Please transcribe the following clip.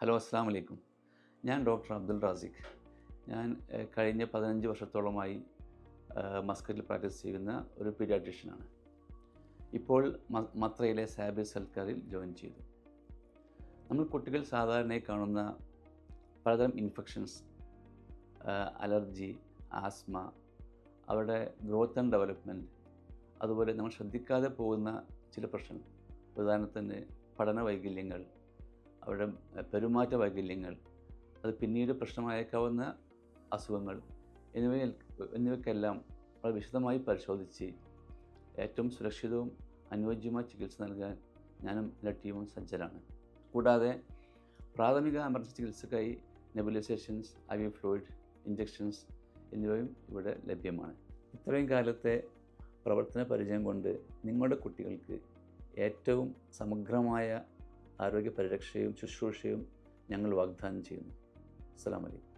Hello അസ്സാം വലൈക്കും ഞാൻ ഡോക്ടർ അബ്ദുൽ റാസിഖ്. ഞാൻ കഴിഞ്ഞ പതിനഞ്ച് വർഷത്തോളമായി മസ്കറ്റിൽ പ്രാക്ടീസ് ചെയ്യുന്ന ഒരു പീഡിയാട്രീഷ്യനാണ് ഇപ്പോൾ മത്രയിലെ സാബിസ് സൽക്കാരിൽ ജോയിൻ ചെയ്തു. നമ്മൾ കുട്ടികൾ സാധാരണയായി കാണുന്ന പലതരം ഇൻഫെക്ഷൻസ് അലർജി ആസ്മ അവരുടെ ഗ്രോത്ത് ആൻഡ് ഡെവലപ്മെന്റ് അതുപോലെ നമ്മൾ ശ്രദ്ധിക്കാതെ പോകുന്ന ചില പ്രശ്നങ്ങൾ. ഉദാഹരണത്തിന് പഠന വൈകല്യങ്ങൾ അവരുടെ പെരുമാറ്റ വൈകല്യങ്ങൾ അത് പിന്നീട് പ്രശ്നമായേക്കാവുന്ന അസുഖങ്ങൾ എന്നിവ എന്നിവയ്ക്കെല്ലാം വളരെ വിശദമായി പരിശോധിച്ച് ഏറ്റവും സുരക്ഷിതവും അനുയോജ്യമായ ചികിത്സ നൽകാൻ ഞാനും എന്റെ ടീമും സജ്ജരാണ്. കൂടാതെ പ്രാഥമിക എമർജൻസി ചികിത്സക്കായി nebulisations I V fluid injections എന്നിവയും ഇവിടെ ലഭ്യമാണ്. ഇത്രയും കാലത്തെ പ്രവർത്തന പരിചയം കൊണ്ട് നിങ്ങളുടെ കുട്ടികൾക്ക് ഏറ്റവും സമഗ്രമായ ആരോഗ്യ പരിരക്ഷയും ശുശ്രൂഷയും ഞങ്ങൾ വാഗ്ദാനം ചെയ്യുന്നു. അസ്സാം അലൈക്കും.